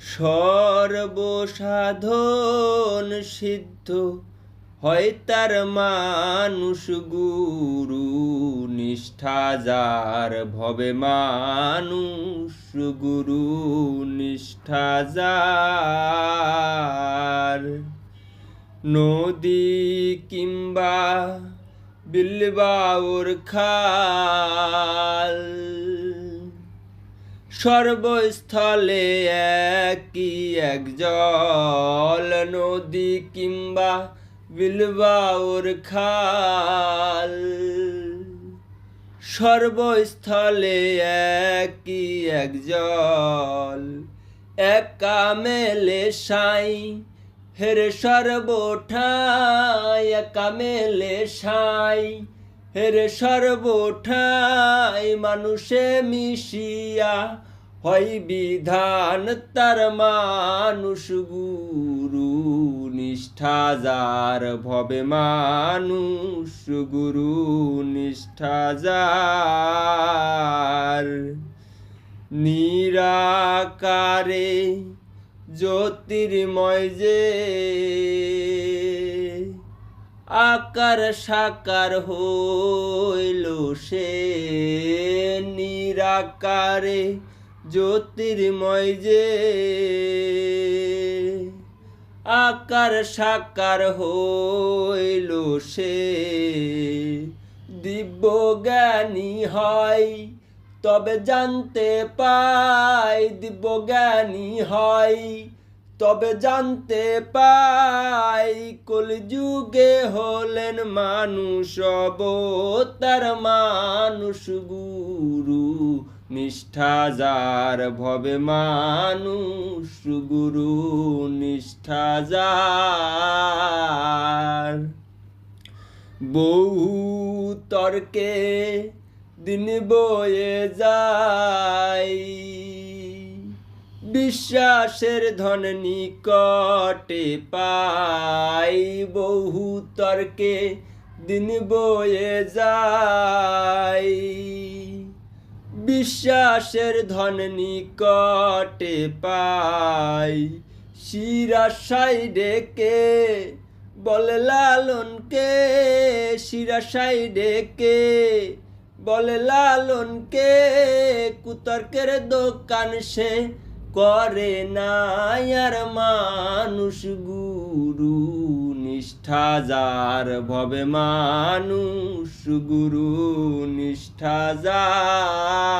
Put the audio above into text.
সর্বসাধন সিদ্ধ হয় তার মানুষ গুরু নিষ্ঠা, যার ভবে মানুষ গুরু নিষ্ঠা, যার নদী কিংবা বিলবাউর খাল সর্বস্থলে একই এক জল, নদী কিংবা বিলবাউর খাল। সর্বস্থলে একই এক জল, একা মেলে সাই, হের সর্বঠাই, একা মেলে সাই, হের সর্বঠাই মানুষে মিশিয়া হয় বিধান তার মানুষ গুরু নিষ্ঠা, যার ভবে মানুষ গুরু নিষ্ঠা, যার নিরাকারে জ্যোতির্ময় যে আকার সাকার হইল সে নিরাকারে জ্যোতির্ময় যে আকার সাকার হইল সে দিব্য জ্ঞানী হয় তবে জানতে পাই দিব্য জ্ঞানী হয় তবে জানতে পাই, কলযুগে হলেন মানুষ অবতার, মানুষ গুরু। নিষ্ঠা যার ভবে মানুষ, গুরু নিষ্ঠা যার। বহু তর্কে দিন বয়ে যায়, বিশ্বাসের ধন নিকটে পাই। বহু তর্কে দিন বয়ে যায়। বিশ্বাসের ধন নিকটে পাই। শিরাশাই ডেকে, বলে লালনকে শিরাশাই ডেকে, বলে লালনকে কুতর্কের দোকান সে করে না আর মানুষ গুরু নিষ্ঠা, যার ভবে মানুষ গুরু নিষ্ঠা, যার